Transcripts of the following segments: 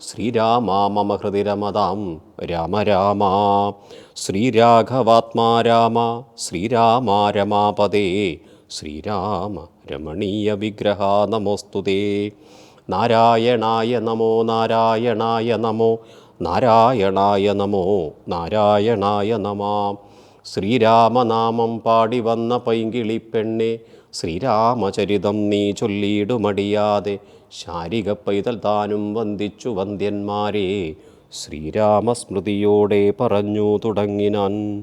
ശ്രീരാമ മമ ഹൃദി രമതാം രാമ രാമ ശ്രീരാഘവാത്മാ രാമ ശ്രീരാമ രമാപദേ ശ്രീരാമ രമണീയ വിഗ്രഹ നമോസ്തുതേ നാരായണായ നമോ നാരായണായ നമോ നാരായണായ നമോ നാരായണായ നമാം. ശ്രീരാമനാമം പാടി വന്ന പൈങ്കിളിപ്പെണ്ണെ ശ്രീരാമചരിതം നീ ചൊല്ലിയിടുമടിയാതെ ശാരിക പൈതൽ താനും വന്ദിച്ചു വന്ദ്യന്മാരെ. ശ്രീരാമസ്മൃതിയോടെ പറഞ്ഞു തുടങ്ങിനാൻ.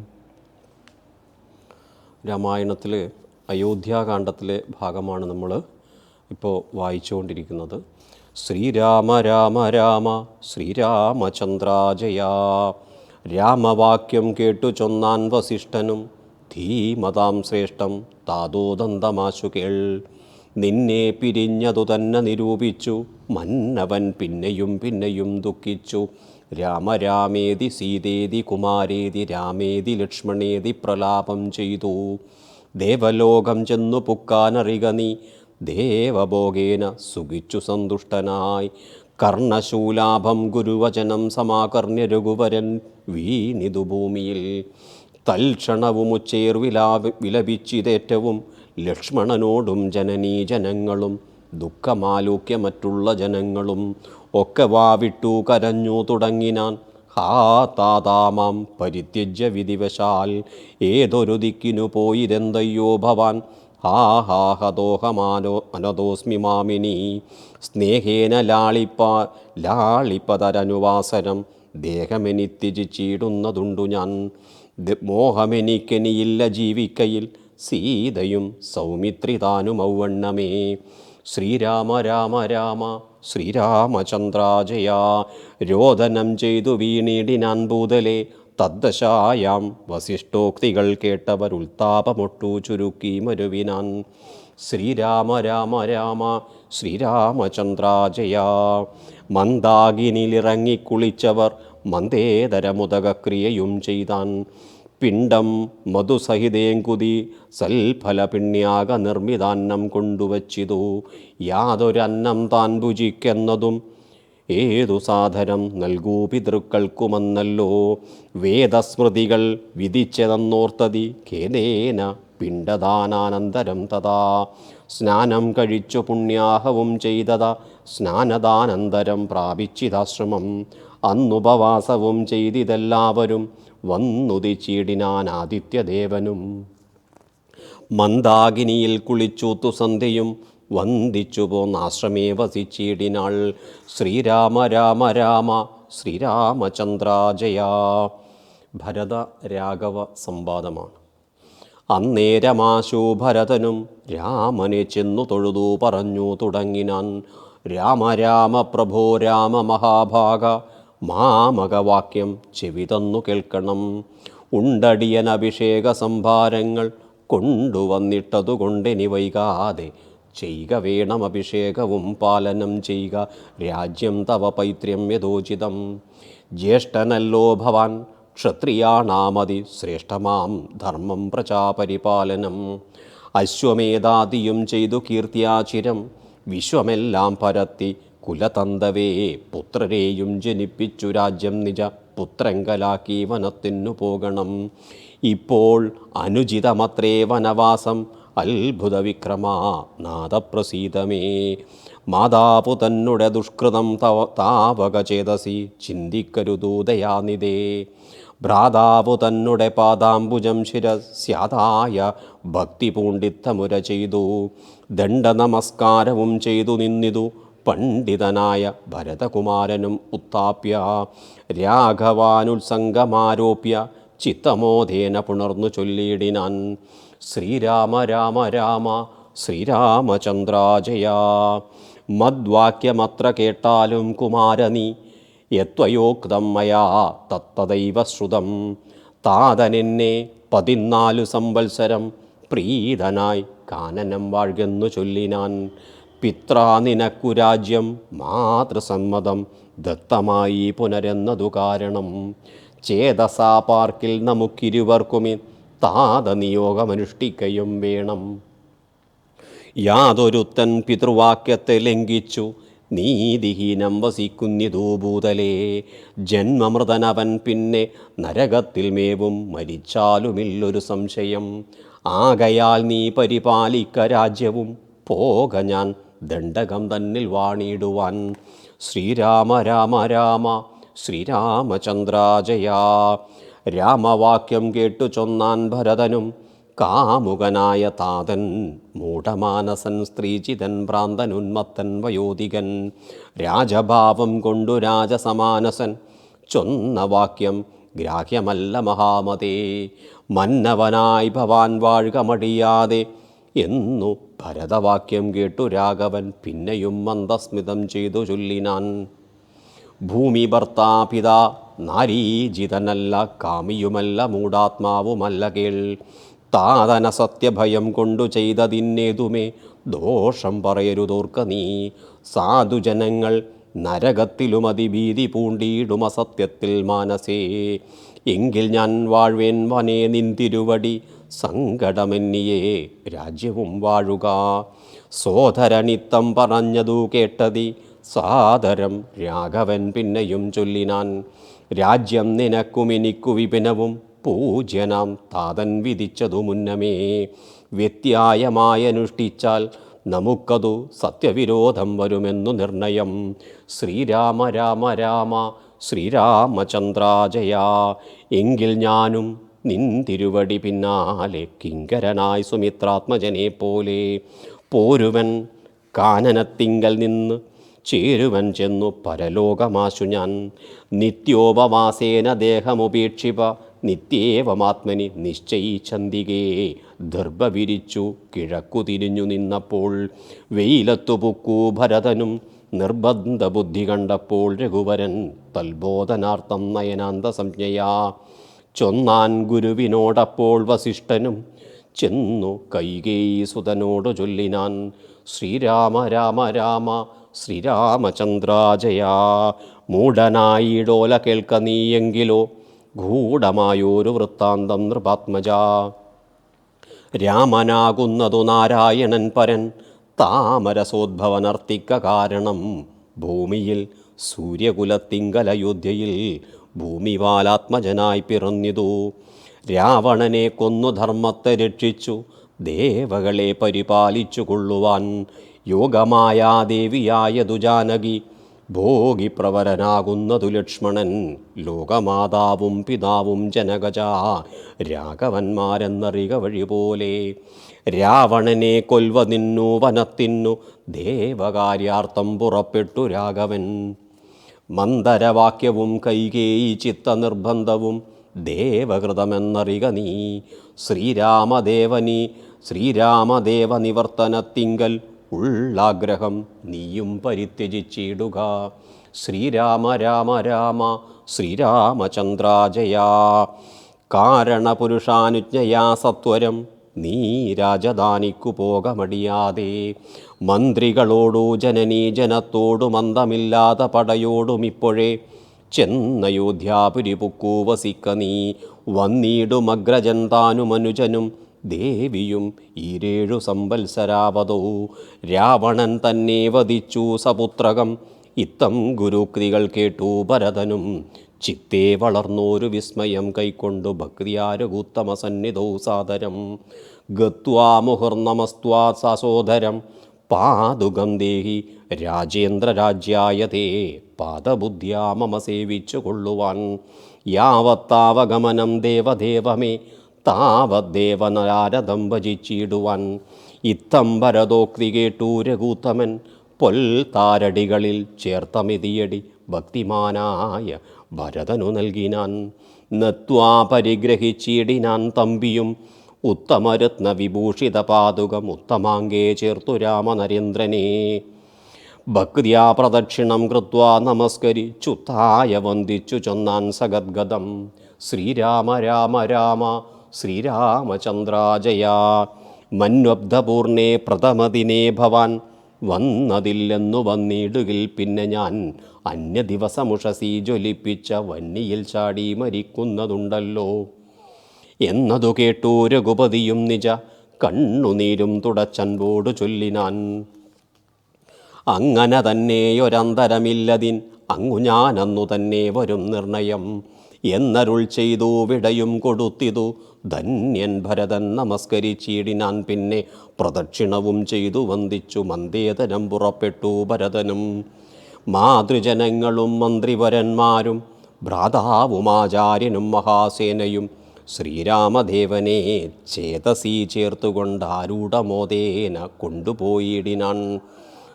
രാമായണത്തിൽ അയോധ്യാകാന്ഡത്തിലെ ഭാഗമാണ് നമ്മൾ ഇപ്പോൾ വായിച്ചുകൊണ്ടിരിക്കുന്നത്. ശ്രീരാമ രാമ രാമ ശ്രീരാമചന്ദ്രാജയ. രാമവാക്യം കേട്ടു ചൊന്നാൻ വസിഷ്ഠനും ധീമതാം ശ്രേഷ്ഠം താതോദന്തമാശു കേൾ നിന്നെ പിരിഞ്ഞതു തന്നെ നിരൂപിച്ചു. മന്നവൻ പിന്നെയും പിന്നെയും ദുഃഖിച്ചു. രാമരാമേതി സീതേതി കുമാരേതി രാമേതി ലക്ഷ്മണേതി പ്രലാപം ചെയ്തു. ദേവലോകം ചെന്നു പുക്കാനറിക നീ. ദേവഭോഗേന സുഖിച്ചു സന്തുഷ്ടനായി. കർണശൂലാഭം ഗുരുവചനം സമാകർണ്യ രഘുവരൻ വീണിതു ഭൂമിയിൽ. തൽക്ഷണവുമുച്ചേർ വിലാപ വിലപിച്ചിതേറ്റവും ലക്ഷ്മണനോടും ജനനീ ജനങ്ങളും ദുഃഖമാലോക്യ മറ്റുള്ള ജനങ്ങളും ഒക്കെ വാവിട്ടു കരഞ്ഞു തുടങ്ങിനാൻ. ഹാ താതാമാം പരിത്യജ്യ വിധിവശാൽ ഏതൊരു ദിക്കിനു പോയിരെന്തയ്യോ ഭവാൻ. ഹാ ഹാ ഹതോഹമാനോ അനതോസ്മി മാമിനി സ്നേഹേന ലാളിപ്പ ലാളിപ്പതരനുവാസനം ദേഹമെനിത്യജിച്ചിടുന്നതുണ്ടു ഞാൻ. മോഹമെനിക്കെനിയില്ല ജീവിക്കയിൽ. സീതയും സൗമിത്രി താനും ഔവണ്ണമേ ശ്രീരാമ രാമ രാമ ശ്രീരാമചന്ദ്രാജയാ. രോദനം ചെയ്തു വീണിടിനാൻ ഭൂതലെ തദ്ദശായാം വസിഷ്ഠോക്തികൾ കേട്ടവർ ഉൽത്താപമൊട്ടു ചുരുക്കി മരുവിനാൻ. ശ്രീരാമ രാമ രാമ ശ്രീരാമചന്ദ്രാജയാ. മന്ദാകിനിലിറങ്ങിക്കുളിച്ചവർ മന്ദേതരമുദകക്രിയയും ചെയ്താൻ പിണ്ടം മധുസഹിതേങ്കുതി സൽഫല പിണ്യാക നിർമ്മിതാന്നം കൊണ്ടുവച്ചിതു. യാതൊരന്നം താൻ ഭുജിക്കെന്നതും ഏതു സാധനം നൽകൂ പിതൃക്കൾക്കുമെന്നല്ലോ. വേദസ്മൃതികൾ വിധിച്ചതെന്നോർത്തതി ഖേദേന പിണ്ടദാനാനന്തരം തഥാ. സ്നാനം കഴിച്ചു പുണ്യാഹവും ചെയ്തത സ്നാനദാനന്തരം പ്രാപിച്ചിതാശ്രമം. അന്നുപവാസവും ചെയ്തിതെല്ലാവരും വന്നുദിച്ചിടിനാൻ ആദിത്യദേവനും. മന്ദാകിനിയിൽ കുളിച്ചൂത്തു സന്ധ്യയും വന്ദിച്ചു പോന്നാശ്രമേ വസിച്ചിടിനാൾ. ശ്രീരാമ രാമ രാമ ശ്രീരാമചന്ദ്രാജയ. ഭരത രാഘവ സംവാദമാണ്. അന്നേരമാശു ഭരതനും രാമനെ ചെന്നു തൊഴുതു പറഞ്ഞു തുടങ്ങിനാൻ. രാമ രാമ പ്രഭോ രാമ മഹാഭാഗ മാമകവാക്യം ചെവി തന്നു കേൾക്കണം. ഉണ്ടടിയൻ അഭിഷേക സംഭാരങ്ങൾ കൊണ്ടുവന്നിട്ടതുകൊണ്ടിനി വൈകാതെ ചെയ്യുക വേണം അഭിഷേകവും പാലനം ചെയ്യുക. രാജ്യം തവ പൈത്ര്യം യഥോചിതം. ജ്യേഷ്ഠനല്ലോ ഭവാൻ ക്ഷത്രിയാണാമതി ശ്രേഷ്ഠമാം ധർമ്മം പ്രജാപരിപാലനം. അശ്വമേധാദിയും ചെയ്തു കീർത്തിയാചിരം. വിശ്വമെല്ലാം പരത്തി കുലതന്തവേ പുത്രരെയും ജനിപ്പിച്ചു രാജ്യം നിജ പുത്രങ്കലാക്കി വനത്തിനു പോകണം. ഇപ്പോൾ അനുചിതമത്രേ വനവാസം അത്ഭുത വിക്രമാ നാദപ്രസീതമേ. മാതാപു തന്നുടെ ദുഷ്കൃതം തവ താവക ചേതസി ചിന്തിക്കരുതൂതയാനിതേ ഭ്രാതാവു തന്നുടെ പാദാംബുജം ശിരസ്യാതായ ഭക്തി പൂണ്ടിത്തമുര ചെയ്തു. ദണ്ഡ നമസ്കാരവും ചെയ്തു നിന്നിതു. പണ്ഡിതനായ ഭരതകുമാരനും ഉത്താപ്യ രാഘവാനുത്സംഗമാരോപ്യ ചിത്തമോധേന പുണർന്നു ചൊല്ലിയിടിനാൻ ശ്രീരാമ രാമ രാമ ശ്രീരാമചന്ദ്രാജയ. മദ്വാക്യമത്ര കേട്ടാലും കുമാരനി യത്വയോക്തം മയാ തത്തദൈവ ശ്രുതം താതനെന്നെ പതിനാലു സംവത്സരം പ്രീതനായി കാനനം വാഴ്കെന്നു ചൊല്ലിനാൻ. പിത്രാ നിനക്കു രാജ്യം മാതൃസമ്മതം ദത്തമായി പുനരെന്നതു കാരണം. ചേതസാ പാർക്കിൽ നമുക്കിരുവർക്കുമി താത നിയോഗമനുഷ്ഠിക്കയും വേണം. യാതൊരുത്തൻ പിതൃവാക്യത്തെ ലംഘിച്ചു നീതിഹീനം വസിക്കുന്നിതൂഭൂതലേ ജന്മമൃതനവൻ പിന്നെ നരകത്തിൽ മേവും മരിച്ചാലുമില്ലൊരു സംശയം. ആകയാൽ നീ പരിപാലിക്ക രാജ്യവും പോക ഞാൻ ദണ്ഡകം തന്നിൽ വാണിടുവാൻ. ശ്രീരാമ രാമ രാമ ശ്രീരാമചന്ദ്രാജയാ. രാമവാക്യം കേട്ടു ചൊന്നാൻ ഭരതനും കാമുകനായ താതൻ മൂഢമാനസൻ സ്ത്രീചിതൻ ഭ്രാന്തൻ ഉന്മത്തൻ വയോധികൻ. രാജഭാവം കൊണ്ടു രാജസമാനസൻ ചൊന്ന വാക്യം ഗ്രാഹ്യമല്ല മഹാമതേ. മന്നവനായി ഭവാൻ വാഴുക മടിയാതെ എന്നു ഭരതവാക്യം കേട്ടു രാഘവൻ. പിന്നെയും മന്ദസ്മിതം ചെയ്തു ചൊല്ലിനാൻ ഭൂമി ഭർത്താപിത നാരീജിതനല്ല കാമിയുമല്ല മൂടാത്മാവുമല്ല കേൾ. താതന സത്യഭയം കൊണ്ടു ചെയ്തതിന്നേതുമേ ദോഷം പറയരുതോർക്ക നീ. സാധുജനങ്ങൾ നരകത്തിലും അതിഭീതി പൂണ്ടിയിടും അസത്യത്തിൽ മാനസേ. എങ്കിൽ ഞാൻ വാഴ്വേൻ വനേ നിന്തിരുവടി സങ്കടമെന്നിയേ രാജ്യവും വാഴുക. സോദരനിത്തം പറഞ്ഞതു കേട്ടതി സാദരം രാഘവൻ പിന്നെയും ചൊല്ലിനാൻ രാജ്യം നിനക്കും എനിക്കു വിപിനവും പൂജ്യനാം താതൻ വിധിച്ചതു മുന്നമേ. വ്യത്യായമായനുഷ്ഠിച്ചാൽ നമുക്കതു സത്യവിരോധം വരുമെന്നു നിർണയം. ശ്രീരാമ രാമ രാമ ശ്രീരാമചന്ദ്രാജയ. എങ്കിൽ ഞാനും നിൻ തിരുവടി പിന്നാലെ കിങ്കരനായി സുമിത്രാത്മജനെ പോലെ പോരുവൻ കാനനത്തിങ്കൽ നിന്ന് ചേരുവൻ ചെന്നു പരലോകമാശു ഞാൻ. നിത്യോപവാസേന ദേഹമുപേക്ഷിപ്പ നിത്യേവമാത്മനി നിശ്ചയിച്ചന്തികേ ദർഭ വിരിച്ചു കിഴക്കു തിരിഞ്ഞു നിന്നപ്പോൾ വെയിലത്തു പുക്കൂ ഭരതനും നിർബന്ധ ബുദ്ധി കണ്ടപ്പോൾ രഘുവരൻ തൽബോധനാർത്ഥം നയനാന്ത സംജ്ഞയാ ചൊന്നാൻ ഗുരുവിനോടപ്പോൾ വസിഷ്ഠനും ചെന്നു കൈകേയി സുതനോടു ചൊല്ലിനാൻ ശ്രീരാമ രാമ രാമ ശ്രീരാമചന്ദ്രാജയാ മൂഢനായിടോല കേൾക്ക നീയെങ്കിലോ ഗൂഢമായൊരു വൃത്താന്തം നൃപാത്മജ. രാമനാകുന്നതു നാരായണൻ പരൻ താമരസോദ്ഭവനർത്തിക്ക കാരണം ഭൂമിയിൽ സൂര്യകുലത്തിങ്കലയോധ്യയിൽ ഭൂമിവാലാത്മജനായി പിറന്നിതു. രാവണനെ കൊന്നു ധർമ്മത്തെ രക്ഷിച്ചു. ദേവകളെ പരിപാലിച്ചു കൊള്ളുവാൻ യോഗമായ ദേവിയായതു ജാനകി ഭോഗിപ്രവരനാകുന്നതു ലക്ഷ്മണൻ ലോകമാതാവും പിതാവും ജനകജ രാഘവന്മാരെന്നറിക വഴി പോലെ രാവണനെ കൊൽവ നിന്നു വനത്തിന്നു. ദേവകാര്യാർത്ഥം പുറപ്പെട്ടു രാഘവൻ. മന്ദരവാക്യവും കൈകേയി ചിത്തനിർബന്ധവും ദേവകൃതമെന്നറിക നീ. ശ്രീരാമദേവനി ശ്രീരാമദേവ നിവർത്തനത്തിങ്കൽ ഉള്ളാഗ്രഹം നീയും പരിത്യജിച്ചിടുക. ശ്രീരാമ രാമ രാമ ശ്രീരാമചന്ദ്രാജയാ. കാരണപുരുഷാനുജ്ഞയാ സത്വരം നീ രാജധാനിക്കു പോകമടിയാതെ. മന്ത്രികളോടു ജനനീ ജനത്തോടു മന്ദമില്ലാത്ത പടയോടും ഇപ്പോഴേ ചെന്നയോധ്യാപുരി പുക്കൂ വസിക്ക നീ. വന്നീടുമഗ്രജൻ താനും അനുജനും ദേവിയും ഈരേഴു സംവത്സരാവതോ. രാവണൻ തന്നെ വധിച്ചു സപുത്രകം. ഇത്തം ഗുരുക്തികൾ കേട്ടു ഭരതനും ചിത്തേ വളർന്നോരു വിസ്മയം കൈക്കൊണ്ടു ഭക്തിയാരകൂത്തമ സന്നിധൗ സാദരം. ഗത്വാ മുഹുർനമസ്ത്വാ സസോദരം. പാതുകം ദേഹി രാജേന്ദ്രരാജ്യായ തേ പാദബുദ്ധ്യാ മമ സേവിച്ചു കൊള്ളുവാൻ. യാവത്താവഗമനം ദേവദേവമേ. താവദ്ദേവനാരദം ഭജിച്ചിടുവാൻ. ഇത്തം ഭരതോക്തി കേട്ടു രഘൂത്തമൻ. പൊൽ താരടികളിൽ ചേർത്തമിതിയടി ഭക്തിമാനായ ഭരതനു നൽകിനാൻ നത്വാ പരിഗ്രഹിച്ചിടിനാൻ തമ്പിയും ഉത്തമരത്ന വിഭൂഷിത പാതുകം ഉത്തമാങ്കേ ചേർത്തു രാമനരേന്ദ്രനെ. ഭക്തിയാ പ്രദക്ഷിണം കൃത്വാ നമസ്കരിച്ചുത്തായ വന്ദിച്ചു ചൊന്നാൻ സഗദ്ഗതം. ശ്രീരാമ രാമ രാമ ശ്രീരാമചന്ദ്രാജയ. മന്വബ്ധപൂർണേ പ്രഥമദിനേ ഭവാൻ വന്നതില്ലെന്നു വന്നിടുകിൽ പിന്നെ ഞാൻ അന്യ ദിവസമുഷസി ജ്വലിപ്പിച്ച വന്നിയിൽ ചാടി മരിക്കുന്നതുണ്ടല്ലോ. എന്നതു കേട്ടു രഘുപതിയും നിജ കണ്ണുനീരും തുടച്ചൻപോടു ചൊല്ലിനാൻ. അങ്ങനെ തന്നെയൊരന്തരമില്ലതിൻ അങ്ങു ഞാനന്നു തന്നെ വരും നിർണയം. എന്നരുൾ ചെയ്തു വിടയും കൊടുത്തിതു. ധന്യൻ ഭരതൻ നമസ്കരിച്ചിടിനാൻ പിന്നെ പ്രദക്ഷിണവും ചെയ്തു വന്ദിച്ചു. മന്ദേതനം പുറപ്പെട്ടു ഭരതനും. മാതൃജനങ്ങളും മന്ത്രിവരന്മാരും ഭ്രാതാവുമാചാര്യനും മഹാസേനയും ശ്രീരാമദേവനെ ചേതസി ചേർത്തുകൊണ്ട് ആരൂഢമോദേന കൊണ്ടുപോയിടിനാൻ.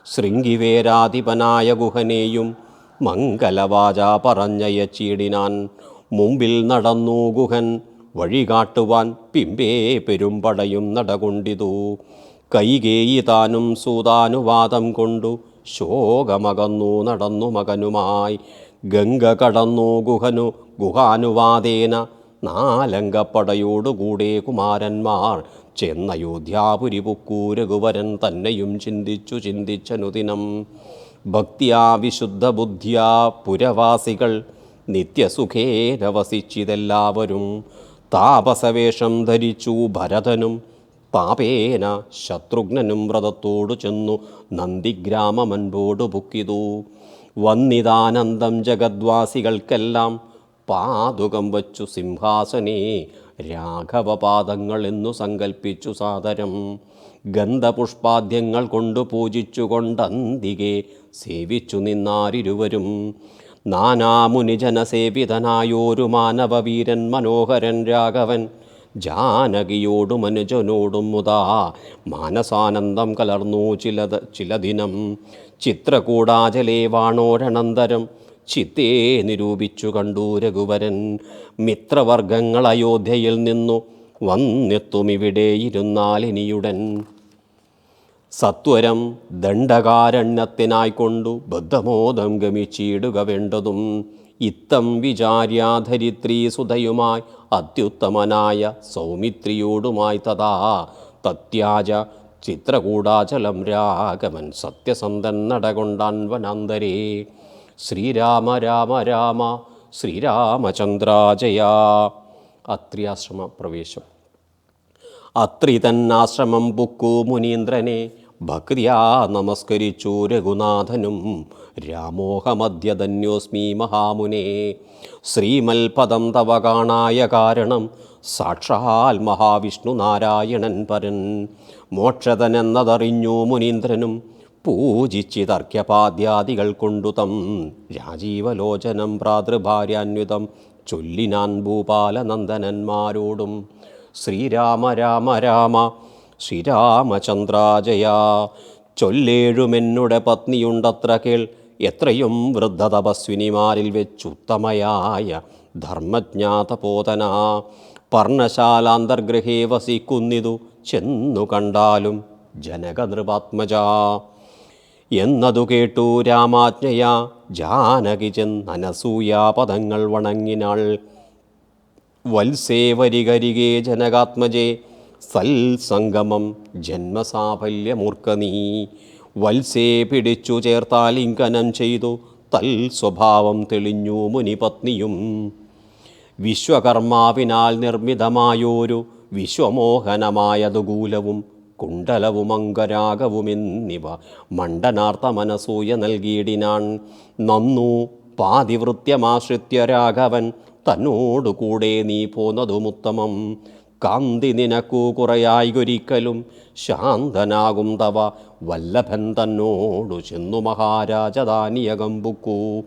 ശൃംഗിവേരാധിപനായ ഗുഹനെയും മംഗലവാച പറഞ്ഞയച്ചിടിനാൻ. മുമ്പിൽ നടന്നു ഗുഹൻ വഴി കാട്ടുവാൻ പിമ്പേ പെരുമ്പടയും നടകൊണ്ടിതു. കൈകേയി താനും സൂതാനുവാദം കൊണ്ടു ശോകമകന്നു നടന്നു മകനുമായി. ഗംഗ കടന്നു ഗുഹനു ഗുഹാനുവാദേന നാലങ്കപ്പടയോടുകൂടെ കുമാരന്മാർ. ചെന്നയോധ്യാപുരി പുക്കൂരഘുവരൻ തന്നെയും ചിന്തിച്ചു ചിന്തിച്ചനുദിനം. ഭക്തിയാ വിശുദ്ധ ബുദ്ധിയാ പുരവാസികൾ നിത്യസുഖേരവസിച്ചിതെല്ലാവരും താപസവേഷം ധരിച്ചു ഭരതനും പാപേന ശത്രുഘ്നനും വ്രതത്തോടു ചെന്നു നന്ദിഗ്രാമമൻപോടു പുക്കിതു. വന്നിതാനന്ദം ജഗദ്വാസികൾക്കെല്ലാം പാതുകം വച്ചു സിംഹാസനേ രാഘവപാദങ്ങൾ എന്നു സങ്കൽപ്പിച്ചു സാദരം. ഗന്ധപുഷ്പാദ്യങ്ങൾ കൊണ്ടു പൂജിച്ചുകൊണ്ടന്തികെ സേവിച്ചു നിന്നാരിരുവരും. നാനാമുനിജനസേവിതനായോരു മാനവവീരൻ മനോഹരൻ രാഘവൻ. ജാനകിയോടും അനുജനോടും മുതാ മാനസാനന്ദം കലർന്നു ചിലത് ചില ദിനം ചിത്രകൂടാചലേ വാണോരനന്തരം ചിത്തേ നിരൂപിച്ചു കണ്ടു രഘുവരൻ. മിത്രവർഗങ്ങൾ അയോധ്യയിൽ നിന്നു വന്നെത്തുമിവിടെ ഇരുന്നാലിനിയുടൻ. സത്വരം ദണ്ഡകാരണ്യത്തിനായിക്കൊണ്ടു ബദ്ധമോദം ഗമിച്ചിടുക വേണ്ടതും ഇത്തം വിചാര്യാധരിത്രീ സുതയുമായി അത്യുത്തമനായ സൗമിത്രിയോടുമായി തഥാ തത്യാജ ചിത്രകൂടാചലം രാഘവൻ സത്യസന്ധൻ നടകൊണ്ടാൻ വനാന്തരേ ശ്രീരാമ രാമ രാമ ശ്രീരാമചന്ദ്രാജയ. അത്രിയാശ്രമ പ്രവേശം അത്രി തന്നാശ്രമം പുക്കു മുനീന്ദ്രനെ ഭക്തിയാ നമസ്കരിച്ചു രഘുനാഥനും. രാമോഹമദ്യധന്യോസ്മി മഹാമുനെ ശ്രീമൽപദം തവ കാണായ കാരണം സാക്ഷാൽ മഹാവിഷ്ണു നാരായണൻ പരൻ. മോക്ഷതനെന്നതറിഞ്ഞു മുനീന്ദ്രനും പൂജിച്ചിതർക്യപാദ്യാദികൾ കൊണ്ടുതം രാജീവലോചനം ഭ്രാതൃഭാര്യാന്വിതം ചൊല്ലിനാൻ ഭൂപാലനന്ദനന്മാരോടും. ശ്രീരാമ രാമ രാമ ശ്രീരാമചന്ദ്രാജയ ചൊല്ലേഴുമെന്നുടെ പത്നിയുണ്ടത്ര കേൾ എത്രയും വൃദ്ധതപസ്വിനിമാരിൽ വെച്ചുത്തമയായ ധർമ്മജ്ഞാതപോതന. പർണശാലാന്തർഗൃഹേ വസിക്കുന്നിതു ചെന്നു കണ്ടാലും ജനകനൃപാത്മജ. എന്നതു കേട്ടു രാമാജ്ഞയ ജാനകി ചെന്നനസൂയാ പദങ്ങൾ വണങ്ങിനാൾ. വത്സേ വരികരികേ ജനകാത്മജേ സൽസംഗമം ജന്മസാഫല്യമൂർക്ക നീ. വത്സേ പിടിച്ചു ചേർത്താലിംഗനം ചെയ്തു തൽ സ്വഭാവം തെളിഞ്ഞു മുനിപത്നിയും. വിശ്വകർമാവിനാൽ നിർമ്മിതമായോരു വിശ്വമോഹനമായതുകൂലവും കുണ്ടലവും അങ്കരാഗവുമെന്നിവ മണ്ഡനാർത്ഥ മനസൂയ നൽകിയിടിനാൻ. നന്നു പാതിവൃത്യമാശ്രിത്യ രാഘവൻ തന്നോടുകൂടെ നീ പോന്നതുമുത്തമം. കാന്തി നിനക്കു കുറയായികൊരിക്കലും ശാന്തനാകും തവ. വല്ലഭൻ തന്നോടു ചെന്നു മഹാരാജധാനിയകം ബുക്കൂ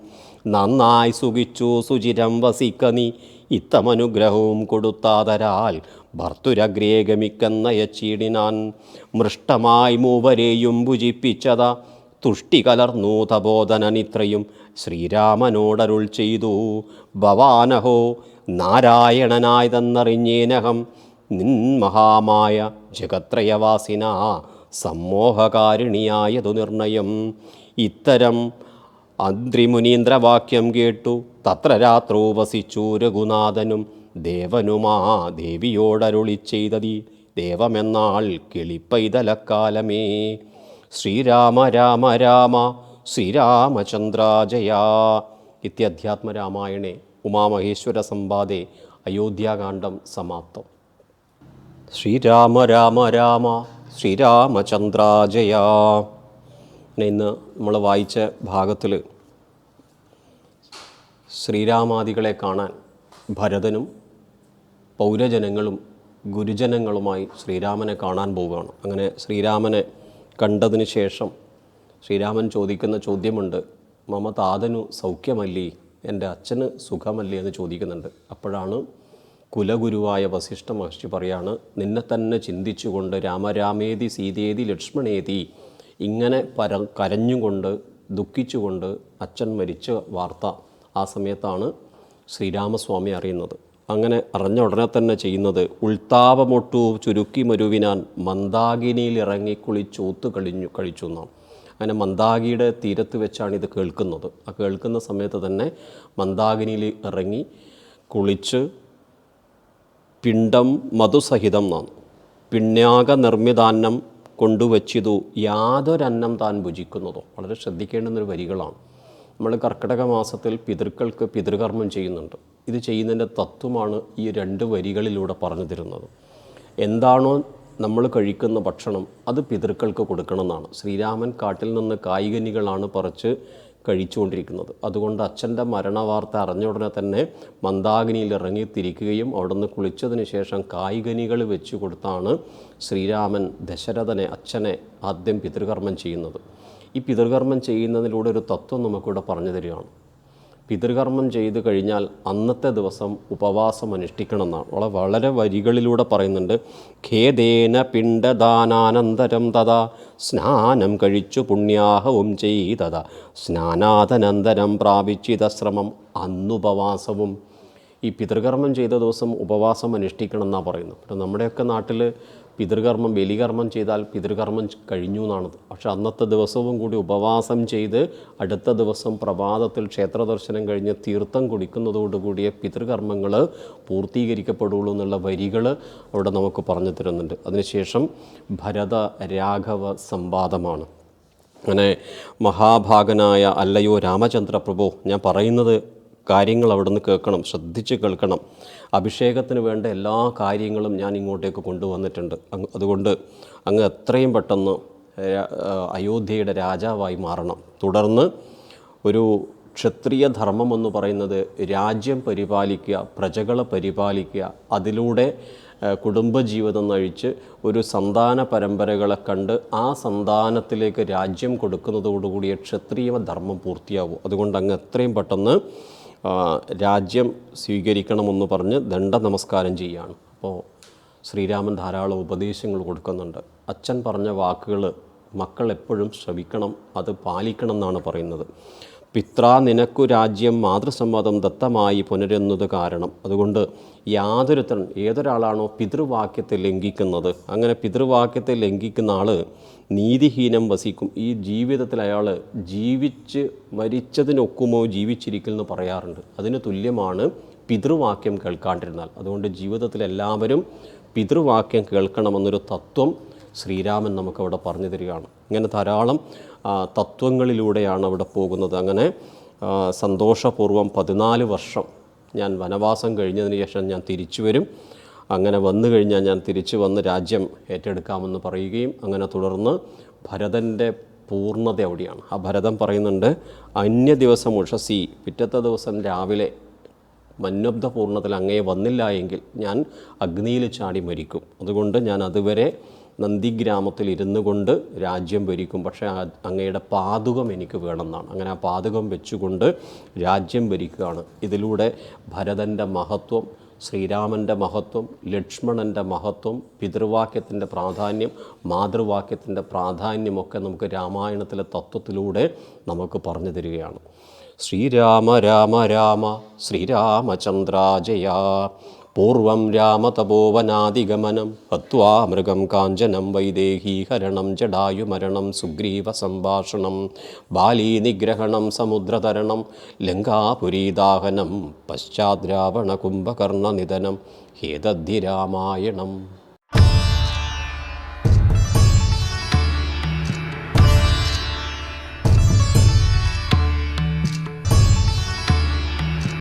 നന്നായി സുഖിച്ചു സുചിരം വസിക്ക നീ. ഇത്തമനുഗ്രഹവും കൊടുത്താതരാൽ ഭർത്തുരഗ്രേ ഗമിക്കന്നയച്ചീടിനാൻ മൃഷ്ടമായി മൂവരെയും ഭുജിപ്പിച്ചത തുഷ്ടി കലർന്നു തപോധനനിത്രയും ശ്രീരാമനോടരുൾ ചെയ്തു. ഭവാനഹോ നാരായണനായതെന്നറിഞ്ഞേനഹം നിൻ മഹാമായ ജഗത്രയവാസിന സമ്മോഹകാരിണിയായതു നിർണയം. ഇത്തരം അദ്രിമുനീന്ദ്രവാക്യം കേട്ടു. തത്ര രാത്രോ വസിച്ചു രഘുനാഥനും ദേവനുമാ ദേവിയോടരുളി ചെയ്തതി ദേവമെന്നാൾ കിളിപ്പൈതലക്കാലമേ. ശ്രീരാമ രാമ രാമ ശ്രീരാമചന്ദ്രാജയാ. ഇത്യധ്യാത്മരാമായണേ ഉമാമഹേശ്വര സംവാദേ അയോധ്യാകാന്ഡം സമാപ്തം. ശ്രീരാമ രാമ രാമ ശ്രീരാമചന്ദ്രാജയ. പിന്നെ ഇന്ന് നമ്മൾ വായിച്ച ഭാഗത്തിൽ ശ്രീരാമാദികളെ കാണാൻ ഭരതനും പൗരജനങ്ങളും ഗുരുജനങ്ങളുമായി ശ്രീരാമനെ കാണാൻ പോവുകയാണ്. അങ്ങനെ ശ്രീരാമനെ കണ്ടതിന് ശേഷം ശ്രീരാമൻ ചോദിക്കുന്ന ചോദ്യമുണ്ട് മമ താതനു സൗഖ്യമല്ലേ? എന്റെ അച്ഛന് സുഖമല്ലേ? എന്ന് ചോദിക്കുന്നുണ്ട്. അപ്പോഴാണ് കുലഗുരുവായ വസിഷ്ഠ മഹർഷി പറയാണ് നിന്നെ തന്നെ ചിന്തിച്ചുകൊണ്ട് രാമരാമേതി സീതേതി ലക്ഷ്മണേതി ഇങ്ങനെ പര കരഞ്ഞുകൊണ്ട് ദുഃഖിച്ചുകൊണ്ട് അച്ഛൻ മരിച്ച വാർത്ത ആ സമയത്താണ് ശ്രീരാമസ്വാമി അറിയുന്നത്. അങ്ങനെ അറിഞ്ഞ ഉടനെ തന്നെ ചെയ്യുന്നത് ഉൾത്താപമൊട്ടു ചുരുക്കി മരുവിനാൻ മന്ദാകിനിയിൽ ഇറങ്ങി കുളിച്ചൂത്ത് കളിഞ്ഞു കഴിച്ചു എന്നാണ്. അങ്ങനെ മന്ദാകിയുടെ തീരത്ത് വെച്ചാണ് ഇത് കേൾക്കുന്നത്. ആ കേൾക്കുന്ന സമയത്ത് തന്നെ മന്ദാകിനിയിൽ ഇറങ്ങി കുളിച്ച് പിണ്ടം മധുസഹിതം എന്നാണ്. പിണ്യാക നിർമ്മിതാന്നം കൊണ്ടുവച്ചിതു യാതൊരന്നം താൻ ഭുജിക്കുന്നതോ? വളരെ ശ്രദ്ധിക്കേണ്ടുന്നൊരു വരികളാണ്. നമ്മൾ കർക്കിടക മാസത്തിൽ പിതൃക്കൾക്ക് പിതൃകർമ്മം ചെയ്യുന്നുണ്ട്. ഇത് ചെയ്യുന്നതിന്റെ തത്വമാണ് ഈ രണ്ട് വരികളിലൂടെ പറഞ്ഞു തരുന്നത്. എന്താണോ നമ്മൾ കഴിക്കുന്ന ഭക്ഷണം അത് പിതൃക്കൾക്ക് കൊടുക്കണമെന്നാണ്. ശ്രീരാമൻ കാട്ടിൽ നിന്ന് കായികനികളാണ് പറിച്ച് കഴിച്ചുകൊണ്ടിരിക്കുന്നത്. അതുകൊണ്ട് അച്ഛന്റെ മരണവാർത്ത അറിഞ്ഞ ഉടനെ തന്നെ മന്ദാകിനിയിൽ ഇറങ്ങി തിരിക്കുകയും അവിടുന്ന് കുളിച്ചതിന് ശേഷം കായികനികൾ വെച്ച് കൊടുത്താണ് ശ്രീരാമൻ ദശരഥനെ അച്ഛനെ ആദ്യം പിതൃകർമ്മം ചെയ്യുന്നത്. ഈ പിതൃകർമ്മം ചെയ്യുന്നതിലൂടെ ഒരു തത്വം നമുക്കിവിടെ പറഞ്ഞു തരികയാണ്. പിതൃകർമ്മം ചെയ്തു കഴിഞ്ഞാൽ അന്നത്തെ ദിവസം ഉപവാസം അനുഷ്ഠിക്കണമെന്നാണ്. വളരെ വളരെ വരികളിലൂടെ പറയുന്നുണ്ട്. ഖേദേന പിണ്ഡദാനാനന്തരം തഥാ സ്നാനം കഴിച്ചു പുണ്യാഹവും ചെയ്തത. സ്നാനാതനന്തരം പ്രാപിച്ചിതശ്രമം അന്നുപവാസവും. ഈ പിതൃകർമ്മം ചെയ്ത ദിവസം ഉപവാസം അനുഷ്ഠിക്കണം എന്നാണ് പറയുന്നത് നമ്മുടെയൊക്കെ നാട്ടിൽ പിതൃകർമ്മം ബലികർമ്മം ചെയ്താൽ പിതൃകർമ്മം കഴിഞ്ഞു എന്നാണ്. പക്ഷെ അന്നത്തെ ദിവസവും കൂടി ഉപവാസം ചെയ്ത് അടുത്ത ദിവസം പ്രഭാതത്തിൽ ക്ഷേത്ര ദർശനം കഴിഞ്ഞ് തീർത്ഥം കുടിക്കുന്നതോടുകൂടിയ പിതൃകർമ്മങ്ങൾ പൂർത്തീകരിക്കപ്പെടുള്ളൂ എന്നുള്ള വരികൾ അവിടെ നമുക്ക് പറഞ്ഞു തരുന്നുണ്ട്. അതിനുശേഷം ഭരത രാഘവ സംവാദമാണ്. അങ്ങനെ മഹാഭാഗനായ അല്ലയോ രാമചന്ദ്ര പ്രഭു ഞാൻ പറയുന്നത് കാര്യങ്ങൾ അവിടെ നിന്ന് കേൾക്കണം ശ്രദ്ധിച്ച് കേൾക്കണം. അഭിഷേകത്തിന് വേണ്ട എല്ലാ കാര്യങ്ങളും ഞാൻ ഇങ്ങോട്ടേക്ക് കൊണ്ടുവന്നിട്ടുണ്ട്. അതുകൊണ്ട് അങ്ങ് എത്രയും പെട്ടെന്ന് അയോധ്യയുടെ രാജാവായി മാറണം. തുടർന്ന് ഒരു ക്ഷത്രിയ ധർമ്മം എന്ന് പറയുന്നത് രാജ്യം പരിപാലിക്കുക പ്രജകളെ പരിപാലിക്കുക അതിലൂടെ കുടുംബജീവിതം നയിച്ച് ഒരു സന്താന പരമ്പരകളെ കണ്ട് ആ സന്താനത്തിലേക്ക് രാജ്യം കൊടുക്കുന്നതോടുകൂടിയ ക്ഷത്രിയ ധർമ്മം പൂർത്തിയാവും. അതുകൊണ്ട് അങ്ങ് എത്രയും പെട്ടെന്ന് രാജ്യം സ്വീകരിക്കണമെന്ന് പറഞ്ഞ് ദണ്ഡ നമസ്കാരം ചെയ്യുകയാണ് അപ്പോൾ ശ്രീരാമൻ ധാരാളം ഉപദേശങ്ങൾ കൊടുക്കുന്നുണ്ട്. അച്ഛൻ പറഞ്ഞ വാക്കുകൾ മക്കൾ എപ്പോഴും ശ്രവിക്കണം അത് പാലിക്കണം എന്നാണ് പറയുന്നത്. പിത്രാ നിനക്കു രാജ്യം മാതൃസമ്മതം ദത്തമായി പുനരുന്നത് കാരണം. അതുകൊണ്ട് യാതൊരുത്തൻ ഏതൊരാളാണോ പിതൃവാക്യത്തെ ലംഘിക്കുന്നത് അങ്ങനെ പിതൃവാക്യത്തെ ലംഘിക്കുന്ന ആൾ നീതിഹീനം വസിക്കും. ഈ ജീവിതത്തിൽ അയാൾ ജീവിച്ച് മരിച്ചതിനൊക്കുമോ ജീവിച്ചിരിക്കുമെന്ന് പറയാറുണ്ട്. അതിന് തുല്യമാണ് പിതൃവാക്യം കേൾക്കാണ്ടിരുന്നാൽ. അതുകൊണ്ട് ജീവിതത്തിൽ എല്ലാവരും പിതൃവാക്യം കേൾക്കണമെന്നൊരു തത്വം ശ്രീരാമൻ നമുക്കവിടെ പറഞ്ഞു തരികയാണ്. ഇങ്ങനെ ധാരാളം തത്വങ്ങളിലൂടെയാണ് അവിടെ പോകുന്നത്. അങ്ങനെ സന്തോഷപൂർവം പതിനാല് വർഷം ഞാൻ വനവാസം കഴിഞ്ഞതിന് ശേഷം ഞാൻ തിരിച്ചു വരും. അങ്ങനെ വന്നു കഴിഞ്ഞാൽ ഞാൻ തിരിച്ചു വന്ന് രാജ്യം ഏറ്റെടുക്കാമെന്ന് പറയുകയും അങ്ങനെ തുടർന്ന് ഭരതന്റെ പൂർണത അവിടെയാണ്. ആ ഭരതം പറയുന്നുണ്ട് അന്യ ദിവസം ഉഷസി പിറ്റത്തെ ദിവസം രാവിലെ മന്വബ്ദ പൂർണത്തിൽ അങ്ങേ വന്നില്ല എങ്കിൽ ഞാൻ അഗ്നിയിൽ ചാടി മരിക്കും. അതുകൊണ്ട് ഞാൻ അതുവരെ നന്ദിഗ്രാമത്തിൽ ഇരുന്നു കൊണ്ട് രാജ്യം ഭരിക്കും. പക്ഷേ അങ്ങയുടെ പാതുകം എനിക്ക് വേണമെന്നാണ്. അങ്ങനെ ആ പാതുകം വെച്ചുകൊണ്ട് രാജ്യം ഭരിക്കുകയാണ്. ഇതിലൂടെ ഭരതന്റെ മഹത്വം ശ്രീരാമന്റെ മഹത്വം ലക്ഷ്മണന്റെ മഹത്വം പിതൃവാക്യത്തിന്റെ പ്രാധാന്യം മാതൃവാക്യത്തിന്റെ പ്രാധാന്യമൊക്കെ നമുക്ക് രാമായണത്തിലെ തത്വത്തിലൂടെ നമുക്ക് പറഞ്ഞു തരികയാണ്. ശ്രീരാമ രാമ രാമ ശ്രീരാമചന്ദ്രാജയ പൂർവം രാമതപോവനാദിഗമനം ഹത്വാ മൃഗം കാഞ്ചനം വൈദേഹീഹരണം ജടായുമരണം സുഗ്രീവ സംഭാഷണം ബാലീനിഗ്രഹണം സമുദ്രതരണം ലങ്കാപുരീദാഹനം പശ്ചാദ്രാവണ കുംഭകർണനിധനം ഹേതദ്ധി രാമായണം